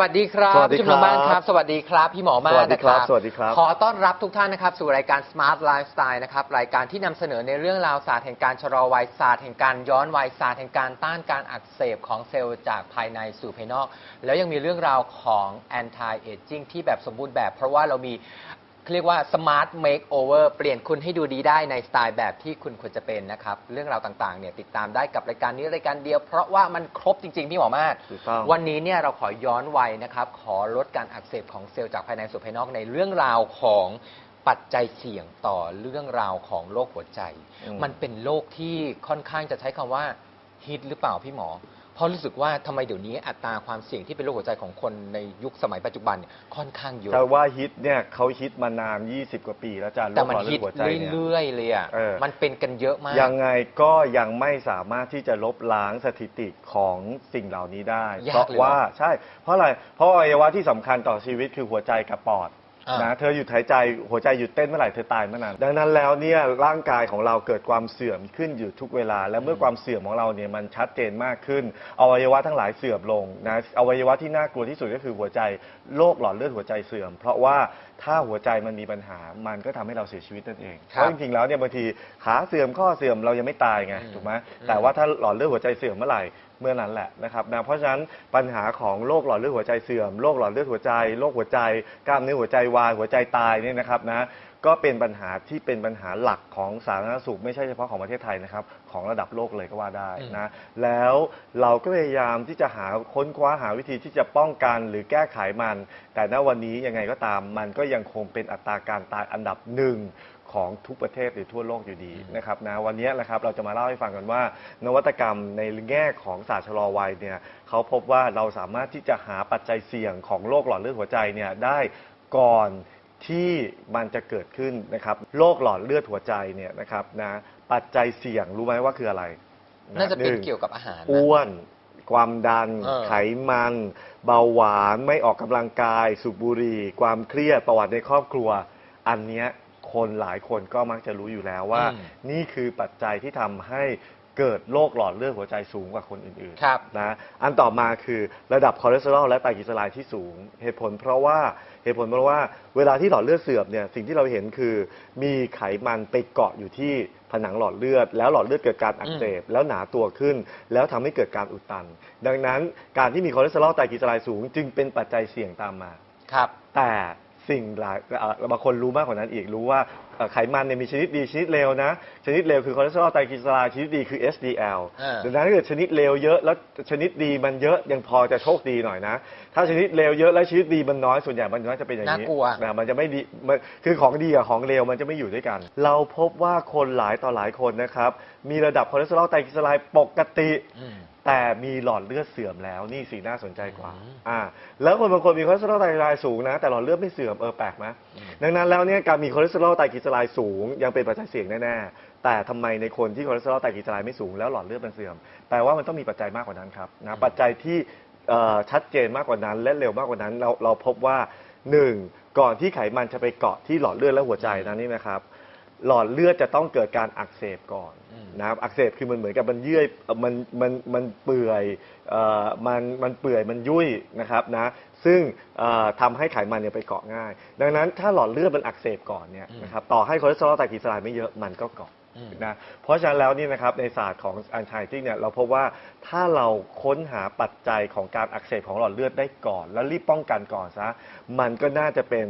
วัสดีครับสวัสดีผู้ชมทางบ้านคครัรับบสวัสดีครับ พี่หมอมาสวักสดีนะคครัรับบสวัสดีครับขอต้อนรับทุกท่านนะครับ สู่รายการ Smart Lifestyle นะครับรายการที่นำเสนอในเรื่องราวศาสตร์แห่งการชะลอวัยศาสตร์แห่งการย้อนวัยศาสตร์แห่งการต้านการอักเสบของเซลล์จากภายในสู่ภายนอก แล้วยังมีเรื่องราวของ anti aging ที่แบบสมบูรณ์แบบ เพราะว่าเรามี เรียกว่า smart makeover เปลี่ยนคุณให้ดูดีได้ในสไตล์แบบที่คุณควรจะเป็นนะครับ เรื่องราวต่างๆเนี่ยติดตามได้กับรายการนี้รายการเดียว เพราะว่ามันครบจริง ๆ พี่หมอมาศถูกต้อง วันนี้เนี่ยเราขอย้อนวัยนะครับ ขอลดการอักเสบของเซลล์จากภายในสู่ภายนอกในเรื่องราวของปัจจัยเสี่ยงต่อเรื่องราวของโรคหัวใจ อืม มันเป็นโรคที่ค่อนข้างจะใช้คำว่าฮิตหรือเปล่าพี่หมอ เพราะรู้สึกว่าทำไมเดี๋ยวนี้อัตราความเสี่ยงที่เป็นโรคหัวใจของคนในยุคสมัยปัจจุบันเนี่ยค่อนข้างเยอะ แต่ว่าฮิตเนี่ยเขาฮิตมานาน 20 กว่าปีแล้วจ้ะแต่โรคมันหลอดเลืฮิอตดหัวใจเนี่ย เรื่อยๆเลยอะเออ มันเป็นกันเยอะมาก ยังไงก็ยังไม่สามารถที่จะลบล้างสถิติของสิ่งเหล่านี้ได้ ยากเพราะเลยเหรอว่าใช่ เพราะอะไร เพราะอวัยวะที่สำคัญต่อชีวิตคือหัวใจกับปอดอ่า นะเธอหยุดหายใจหัวใจหยุดเต้นเมื่อไหร่เธอตายเมื่อนั้นดังนั้นแล้วเนี่ยร่างกายของเราเกิดความเสื่อมขึ้นอยู่ทุกเวลา และเมื่อความเสื่อมของเราเนี่ยมันชัดเจนมากขึ้นอวัยวะทั้งหลายเสื่อมลงนะอวัยวะที่น่ากลัวที่สุดก็คือหัวใจโรคหลอดเลือดหัวใจเสื่อม เพราะว่าถ้าหัวใจมันมีปัญหา มันก็ทำให้เราเสียชีวิตนั่นเองคเพรับราะจริงๆ แล้วเนี่ยบางทีขาเสื่อมข้อเสื่อมเรายังไม่ตายไงอืมถูกไหมอืมแต่ว่าถ้าหลอดเลือดหัวใจเสื่อมเมื่อไหร่เมื่อนั้นแหละนะครับนะเพราะฉะนั้นปัญหาของโรคหลอดเลือดหัวใจเสื่อมโรคหลอดเลือดหัวใจโรคหัวใจกล้ามเนื้อหัวใจวายหัวใจตายเนี่ยนะครับนะก็เป็นปัญหาที่เป็นปัญหาหลักของสาธารณสุขไม่ใช่เฉพาะของประเทศไทยนะครับ ของระดับโลกเลยก็ว่าได้นะแล้วเราก็พยายามที่จะหาค้นคว้าหาวิธีที่จะป้องกันหรือแก้ไขมัน แต่ณวันนี้ยังไงก็ตามมันก็ยังคงเป็นอัตราการตายอันดับหนึ่งของทุกประเทศหรือทั่วโลกอยู่ดีนะครับนะวันนี้นะครับเราจะมาเล่าให้ฟังกันว่า นวัตกรรมในแง่ของศาสตร์ชะลอวัยเนี่ยเขาพบว่าเราสามารถที่จะหาปัจจัยเสี่ยงของโรคหลอดเลือดหัวใจเนี่ยได้ก่อน ที่มันจะเกิดขึ้นนะครับโรคหลอดเลือดหัวใจเนี่ยนะครับนะปัจจัยเสี่ยงรู้ไหมว่าคืออะไรน่าจะเป็นหงเกี่ยวกับอาหารนะ อ้วน ความดัน เออ ไขมัน เบาหวานไม่ออกกำลังกาย สูบบุหรี่ ความเครียดประวัติในครอบครัว อันเนี้ยคนหลายคนก็มักจะรู้อยู่แล้วว่า อืม นี่คือปัจจัยที่ทำให้ เกิดโรคหลอดเลือดหัวใจสูงกว่าคนอื่นๆครับนะอันต่อมาคือระดับคอเลสเตอรอลและไตรกลีเซอไรด์ที่สูง เหตุผลเพราะว่าเหตุผลเพราะว่าเวลาที่หลอดเลือดเสื่อมเนี่ยสิ่งที่เราเห็นคือ มีไขมันไปเกาะอยู่ที่ผนังหลอดเลือด แล้วหลอดเลือดเกิดการอักเสบแล้วหนาตัวขึ้น แล้วทำให้เกิดการอุดตัน ดังนั้นการที่มีคอเลสเตอรอลไตรกลีเซอไรด์สูง จึงเป็นปัจจัยเสี่ยงตามมา ครับ แต่ สิ่งหลายเอ่อบางคนรู้มากกว่านั้นอีกรู้ว่าเอ่อไขมันเนี่ยมีชนิดดีชนิดเลวนะ ชนิดเลวคือคอเลสเตอรอลไตรกลีเซอไรด์ชนิดดีคือ SDL อ่า ดังนั้นถ้าเกิดชนิดเลวเยอะแล้วชนิดดีมันเยอะยังพอจะโชคดีหน่อยนะ ถ้าชนิดเลวเยอะแล้วชนิดดีมันน้อยส่วนใหญ่มันน่าจะเป็นอย่างนี้ น่ากลัว นะมันจะไม่ดีมันคือของดีกับของเลวมันจะไม่อยู่ด้วยกัน เราพบว่าคนหลายต่อหลายคนนะครับ มีระดับคอเลสเตอรอลไตรกลีเซอไรด์ปกติ อืม แต่มีหลอดเลือดเสื่อมแล้วนี่สีน่าสนใจกว่าอืมอ่า แล้วคนบางคนมีคอเลสเตอรอลไตรกลีเซอไรด์สูงนะ แต่หลอดเลือดไม่เสื่อมเออแปลกไหมดังนั้นแล้วเนี่ยการมีคอเลสเตอรอลไตรกลีเซอไรด์สูง ยังเป็นปัจจัยเสี่ยงแน่ๆแต่ทำไมในคนที่คอเลสเตอรอลไตรกลีเซอไรด์ไม่สูงแล้วหลอดเลือดมันเสื่อมแปลว่ามันต้องมีปัจจัยมากกว่านั้นครับนะปัจจัยที่เอ่อชัดเจนมากกว่านั้น และเร็วมากกว่านั้นเราเราพบว่าหนึ่งก่อนที่ไขมันจะไปเกาะที่หลอดเลือดและหัวใจนั้นนี่นะครับ หลอดเลือดจะต้องเกิดการอักเสบก่อนอืมนะครับอักเสบคือมันเหมือนกับมันเยื่อเอ่อมันมันมันเปื่อยเอ่อมันมันเปื่อยมันยุ่ยนะครับนะซึ่งเอ่อทำให้ไขมันเนี่ยไปเกาะง่าย ดังนั้นถ้าหลอดเลือดมันอักเสบก่อนเนี่ยอืมนะครับต่อให้คอเลสเตอรอลไตรกลีเซอไรด์ไม่เยอะมันก็เกาะอืมนะเพราะฉะนั้นแล้วนี่นะครับในศาสตร์ของอันไทติ้งเนี่ยเราพบว่าถ้าเราค้นหาปัจจัยของการอักเสบของหลอดเลือดได้ก่อน แล้วรีบป้องกันก่อนซะมันก็น่าจะเป็น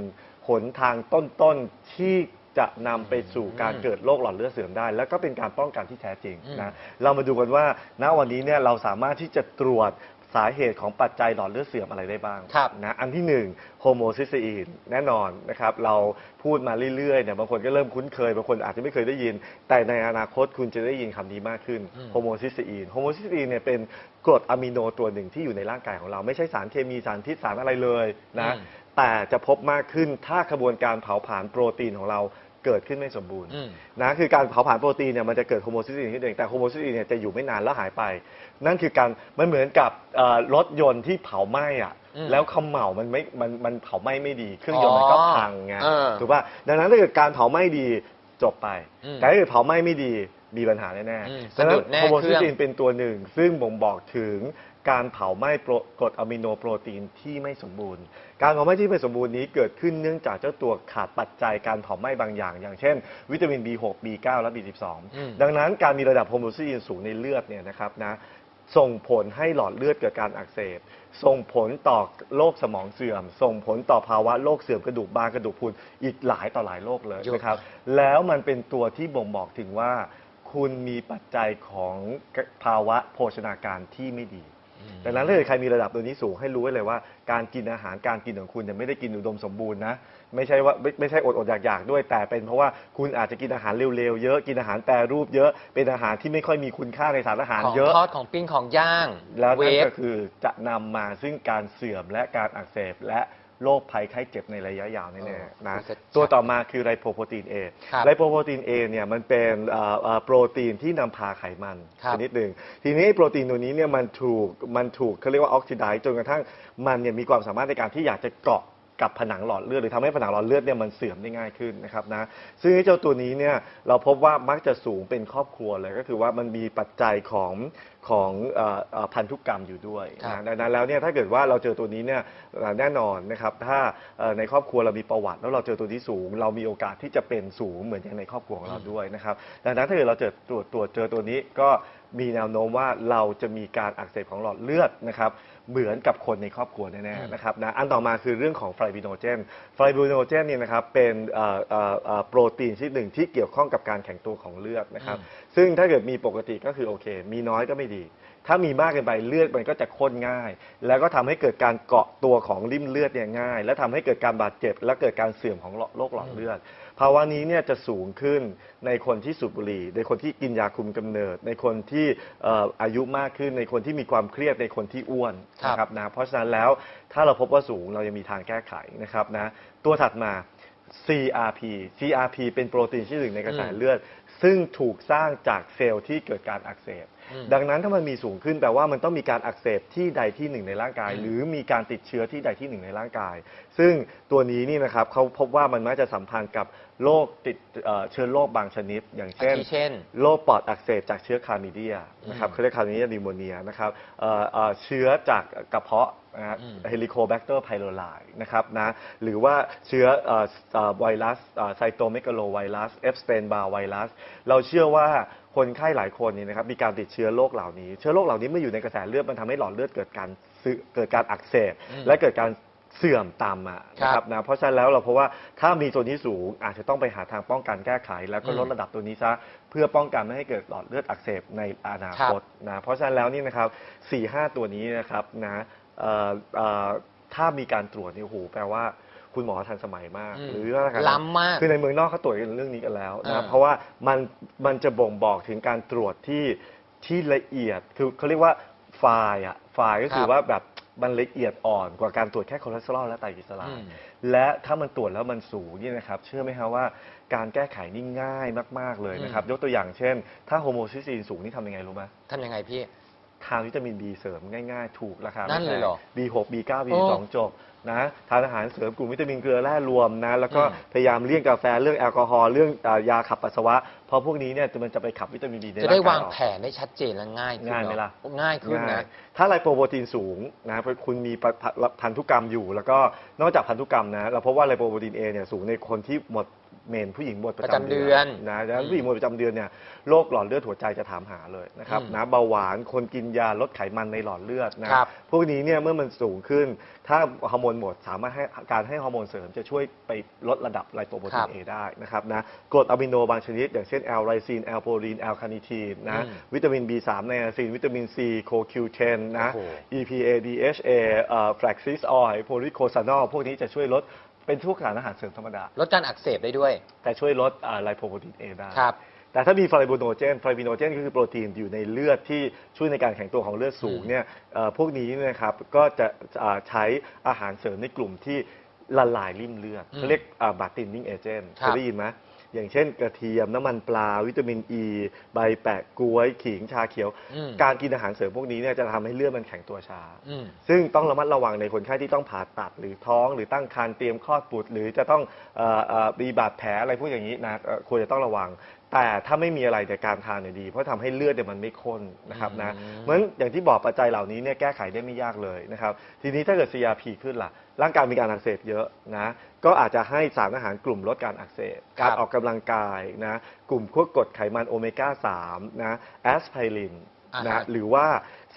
หนทางต้นๆที่ จะนำไปสู่การเกิดโรคหลอดเลือดเสื่อมได้ แล้วก็เป็นการป้องกันที่แท้จริงนะเรามาดูกันว่าณวันนี้เนี่ยเราสามารถที่จะตรวจสาเหตุของปัจจัยหลอดเลือดเสื่อมอะไรได้บ้างครับนะอันที่หนึ่งโฮโมซิสตีนแน่นอนนะครับ เราพูดมาเรื่อยๆเนี่ยบางคนก็เริ่มคุ้นเคย บางคนอาจจะไม่เคยได้ยิน แต่ในอนาคตคุณจะได้ยินคำนี้มากขึ้นอืมโฮโมซิสตีนโฮโมซิสตีนเนี่ยเป็นกรดอะมิโนตัวหนึ่งที่อยู่ในร่างกายของเรา ไม่ใช่สารเคมีสารพิษสารอะไรเลยนะอืมแต่จะพบมากขึ้นถ้าขบวนการเผาผลาญโปรตีนของเรา เกิดขึ้นไม่สมบูรณ์อืม นะคือการเผาผลาญโปรตีนเนี่ยมันจะเกิดโฮโมซิสตีนขึ้นเองแต่โฮโมซิสตีนเนี่ยจะอยู่ไม่นานแล้วหายไป นั่นคือการมันเหมือนกับเอ่อรถยนต์ที่เผาไหม้อะอืมแล้วเขมเหลามันไม่มันมันเผาไหม้ไม่ดี เครื่องยนต์มันก็พังไงเออถูกป่ะดังนั้นถ้าเกิดการเผาไหม้ดีจบไปอืม แต่ถ้าเกิดเผาไหม้ไม่ดี มีปัญหาแน่อืมๆดังนั้สะดุนดแน่โฮโมซิสเครื่ตีอนงเป็นตัวหนึ่ง ซึ่งบ่งบอกถึงการเผาไหม้โปรกรดอะมิโนโปรตีนที่ไม่สมบูรณ์ การเผาไหม้ที่ไม่สมบูรณ์นี้เกิดขึ้นเนื่องจากเจ้าตัวขาดปัจจัยการเผาไหม้บางอย่าง อย่างเช่น วิตามิน B6 B9 และอืม B12 ดังนั้นการมีระดับโฮโมซีนสูงในเลือดเนี่ยนะครับนะส่งผลให้หลอดเลือดเกิดการอักเสบ ส่งผลต่อโรคสมองเสื่อม ส่งผลต่อภาวะโรคเสื่อมกระดูกบางกระดูกพรุนอีกหลายต่อหลายโรคเลยเยอะนะครับ แล้วมันเป็นตัวที่บ่งบอกถึงว่า คุณมีปัจจัยของภาวะโภชนาการที่ไม่ดีดังนั้นถ้าเกิดใครมีระดับตัวนี้สูงให้รู้ไว้เลยว่า การกินอาหารการกินของคุณเนี่ยไม่ได้กินอุดมสมบูรณ์นะไม่ใช่ว่าไม่ไม่ใช่อดอดอยากๆด้วย แต่เป็นเพราะว่าคุณอาจจะกินอาหารเร็วๆเยอะกินอาหารแปรรูปเยอะเป็นอาหารที่ไม่ค่อยมีคุณค่าในสารอาหารของเยอะทอดของปิ้งของย่าง แล้วเวนั่นฟก็คือจะนำมาซึ่งการเสื่อมและการอักเสบและ โรคภัยไข้เจ็บในระยะยาวเอแน่อๆนะคุณจะตัวต่อมาคือไรโปรโปรตีน A ครับไรโปรโปรตีน A เนี่ยมันเป็นเอ่อเอ่อโปรตีนที่นำพาไขมันครับชนิดหนึ่งทีนี้โปรตีนตัวนี้เนี่ยมันถูกมันถูกเขาเรียกว่าออกซิไดซ์จนกระทั่งมันเนี่ยมีความสามารถในการที่อยากจะเกาะ กับผนังหลอดเลือดหรือทำให้ผนังหลอดเลือดเนี่ยมันเสื่อมได้ง่ายขึ้นนะครับนะซึ่งไอ้เจ้าตัวนี้เนี่ยเราพบว่ามักจะสูงเป็นครอบครัวเลยก็คือว่ามันมีปัจจัยของของเอ่อเอ่อพันธุกรรมอยู่ด้วยครับนะดังนั้นแล้วเนี่ยถ้าเกิดว่าเราเจอตัวนี้เนี่ยเอ่อแน่นอนนะครับถ้าเอ่อในครอบครัวเรามีประวัติ แล้วเราเจอตัวนี้สูง เรามีโอกาสที่จะเป็นสูงเหมือนอย่างในครอบครัวของเราด้วยนะครับดังนั้นถ้าเกิดเราเจอตรวจตรวจเจอตัวนี้ก็มีแนวโน้มว่าเราจะมีการอักเสบของหลอดเลือดนะครับเหมือนกับคนในครอบครัวแน่อืมๆนะครับนะอันต่อมาคือเรื่องของไฟบิโนเจนไฟบิโนเจนเนี่ยนะครับเป็นเอ่อเอ่อเอ่อโปรตีนชนิดหนึ่งที่เกี่ยวข้องกับการแข็งตัวของเลือดนะครับซึ่งถ้าเกิดมีปกติก็คือโอเค มีน้อยก็ไม่ดี ถ้ามีมากเกินไปเลือดมันก็จะข้นง่าย แล้วก็ทำให้เกิดการเกาะตัวของริ่มเลือดเนี่ยง่าย และทำให้เกิดการบาดเจ็บ และเกิดการเสื่อมของโรคหลอดเลือด ภาวะนี้เนี่ยจะสูงขึ้นในคนที่สูบบุหรี่ ในคนที่กินยาคุมกำเนิด ในคนที่เอ่ออายุมากขึ้น ในคนที่มีความเครียดในคนที่อ้วนครับ นะครับนะเพราะฉะนั้นแล้วถ้าเราพบว่าสูงเรายังมีทางแก้ไขนะครับนะตัวถัดมา CRP CRP เป็นโปรตีนชนิดหนึ่งในกระแสอืมเลือด ซึ่งถูกสร้างจากเซลล์ที่เกิดการอักเสบ อืม ดังนั้นถ้ามันมีสูงขึ้นแปลว่ามันต้องมีการอักเสบที่ใดที่หนึ่งในร่างกายอืมหรือมีการติดเชื้อที่ใดที่หนึ่งในร่างกาย ซึ่งตัวนี้นี่นะครับเขาพบว่ามันมักจะสัมพันธ์กับ โรคติดเอ่อเชื้อโรคบางชนิด อย่างอาเช่นทิเช่น โรคปอดอักเสบจากเชื้อคลามิเดียนะครับอืมเขาเรียกคลามิเดียดิโมเนียนะครับเอ่อเอ่อเชื้อจากกระเพาะนะฮะอืม เฮลิโคแบคเตอร์ไพโรไลนะครับนะหรือว่าเชื้อเอ่อเอ่อไวรัสไซโตเมกาโลไวรัสเอฟสเตนบาไวรัสเราเชื่อว่าคนไข้หลายคนนี่นะครับมีการติดเชื้อโรคเหล่านี้ เชื้อโรคเหล่านี้เมื่ออยู่ในกระแสเลือดมันทำให้หลอดเลือดเกิดการซึเกิดการอักเสบอืมและเกิดการ เสื่อมตามมานะคครัรับบนะเพราะฉะนั้นแล้วเราเพราะว่าถ้ามีตัวนี้สูงอาจจะต้องไปหาทางป้องกันแก้ไข แล้วก็ลดอืมระดับตัวนี้ซะเพื่อป้องกันไม่ให้เกิดหลอดเลือดอักเสบในอนาคตนะเพราะฉะนั้นแล้วนี่นะครับสี่ห้าตัวนี้นะครับนะเอ่อเอ่อถ้ามีการตรวจเนี่ยโอ้โหแปลว่าคุณหมอทันสมัยมากอืมหรือว่าการล้ำมากคือในเมืองนอกเขาตรวจกันเรื่องนี้กันแล้วนะอ่าเพราะว่ามันมันจะบ่งบอกถึงการตรวจที่ที่ละเอียดคือเขาเรียกว่าไฟล์อะไฟล์ก็คือว่าแบบ มันละเอียดอ่อนกว่าการตรวจแค่คอเลสเตอรอลและไตรกลีเซอไรอืมด์และถ้ามันตรวจแล้วมันสูงนี่นะครับ เชื่อไหมครับว่าการแก้ไขนี่ง่ายมาก ๆ เลยนะครับอืมยกตัวอย่างเช่น ถ้าโฮโมซิสตีนสูงนี่ทำยังไงรู้ไหม ทำยังไงพี่ ทานวิตามิน B เสริมง่ายๆ ถูกราคาไม่นั่นเลยเหรอแพง B6 B9 โอ้ B12 จบนะทานอาหารเสริมกลุ่มวิตามินเกลือแร่รวมนะแล้วก็อืมพยายามเลี่ยงกาแฟเรื่องแอลกอฮอล์เรื่องเอ่อยาขับปัสสาวะ เพราะพวกนี้เนี่ยมันจะไปขับวิตามิน B ในจะร่างกายได้วางออก แผนได้ชัดเจนและง่ายขึ้นง่ายไหมเนอะล่ะง่ายขึ้นง่ายนะ ถ้าไลโปโปรตีนสูงนะเพราะคุณมีพันพันธุกรรมอยู่ แล้วก็นอกจากพันธุกรรมนะ เราพบว่าไลโปโปรตีน A เนี่ยสูงในคนที่หมด เมนผู้หญิงหมดประประจำจำเดืเดืออนนนะดังนั้นผู้หญิงหมดประจำเดือนเนี่ยโรคหลอดเลือดหัวใจจะถามหาเลยนะครับอืมนะเบาหวานคนกินยาลดไขมันในหลอดเลือดนะครับพวกนี้เนี่ยเมื่อมันสูงขึ้น ถ้าฮอร์โมนหมดสามารถให้การให้ฮอร์โมนเสริมจะช่วยไปลดระดับไลโปโปรตีครันบเอได้นะครับนะกรดอะมิโนบางชนิด อย่างเช่นแอลไลซีนแอลโพลีนแอลคาเนิทีนนะอืมวิตามิน B3 ไนอาซินวิตามิน C โคคิวเทนนะโอ้โห EPA DHA เอ่อแฟลกซิสออยล์โพลิโคซานอลพวกนี้จะช่วยลด เป็นทุกสารอาหารเสริมธรรมดา ลดการอักเสบได้ด้วย แต่ช่วยลดไลโปโปรตีนเอได้ ครับ แต่ถ้ามีไฟโบโนเจนไฟโบโนเจนก็คือโปรตีนอยู่ในเลือดที่ช่วยในการแข็งตัวของเลือดสูงเนี่ยเอ่อพวกนี้เนยนะครับก็จะอ่าใช้อาหารเสริมในกลุ่มที่ละลายริ่มเลือดอืมเขาเรียกบาตินนิ่งเอเจนต์ครัเคบยได้ยินไหม อย่างเช่นกระเทียมน้ำมันปลา วิตามินอ e, ีใบแปะกล้วย ขิงชาเขียว อืม การกินอาหารเสริมพวกนี้เนี่ยจะทำให้เลือดมันแข็งตัวช้า อืม ซึ่งต้องระมัดระวังในคนไข้ที่ต้องผ่าตัดหรือท้องหรือตั้งครรภ์เตรียมคลอดบุตร หรือจะต้องเออเอ่อมีบาดแผลอะไรพวกอย่างนี้นะเอ่อควรจะต้องระวัง แต่ถ้าไม่มีอะไรเนี่ยการทานเนี่ยดี เพราะทำให้เลือดเนี่ยมันไม่ข้นนะครับนะอืมเพราะฉะนั้นอย่างที่บอกปัจจัยเหล่านี้เนี่ยแก้ไขได้ไม่ยากเลยนะครับ ทีนี้ถ้าเกิด CRP ขึ้นล่ะ ร่างกายมีการอักเสบเยอะนะก็อาจจะให้สารอาหารกลุ่มลดการอักเสบ ครับ การออกกำลังกายนะกลุ่มพวกกรดไขมันโอเมก้า3นะแอสไพริน อ่านะฮะหรือว่า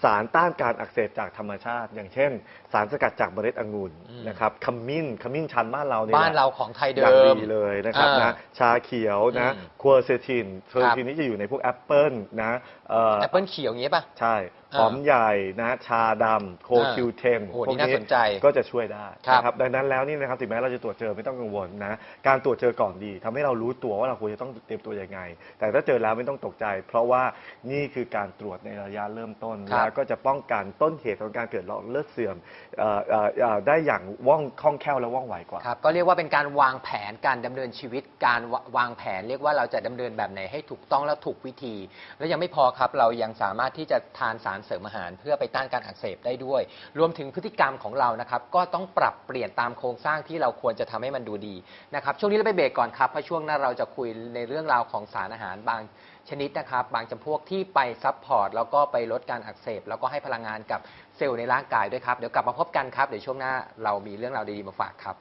สารต้านการอักเสบจากธรรมชาติ อย่างเช่นสารสกัดจากเมล็ดองุ่นอืมนะครับขมิ้นขมิ้นชันบ้านเราเนี่ยบ้านเราของไทยอเดิย่างมดีเลยนะครับอ่านนะชาเขียวนะอืมควอเซตินเทอร์ทินนี่จะอยู่ในพวกแอปเปิลนะเอ่อแอปเปิลเขียวอย่างงี้ป่ะ ใช่อ่าหอมใหญ่นะชาดำโคคิวเทนโอ้โหนี่น่าสนใจก็จะช่วยได้ครับนะครับดังนั้นแล้วนี่นะครับถึงแม้เราจะตรวจเจอไม่ต้องกังวลนะการตรวจเจอก่อนดีทำให้เรารู้ตัวว่าเราควรจะต้องเตรียมตัวยังไง แต่ถ้าเจอแล้วไม่ต้องตกใจ เพราะว่านี่คือการตรวจในระยะเริ่มต้นครับแล้วก็จะป้องกันต้นเหตุของการเกิดหลอดเลือดเสื่อมเอ่อเอ่อเอ่อได้อย่างว่องคล่องแคล่วและว่องไวกว่า ครับก็เรียกว่าเป็นการวางแผนการดำเนินชีวิตการววางแผนเรียกว่าเราจะดำเนินแบบไหนให้ถูกต้องและถูกวิธี แล้วยังไม่พอครับเรายังสามารถที่จะทานสารเสริมอาหาร เพื่อไปต้านการอักเสบได้ด้วย รวมถึงพฤติกรรมของเรานะครับก็ต้องปรับเปลี่ยนตามโครงสร้างที่เราควรจะทำให้มันดูดีนะครับช่วงนี้เราไปเบรกก่อนครับเพราะช่วงหน้าเราจะคุยในเรื่องราวของสารอาหารบางชนิดนะครับบางจำพวกที่ไปซับพอร์ตแล้วก็ไปลดการอักเสบแล้วก็ให้พลังงานกับ เซลล์ในร่างกายด้วยครับ เดี๋ยวกลับมาพบกันครับ เดี๋ยวช่วงหน้าเรามีเรื่องราวดีๆมาฝากครับ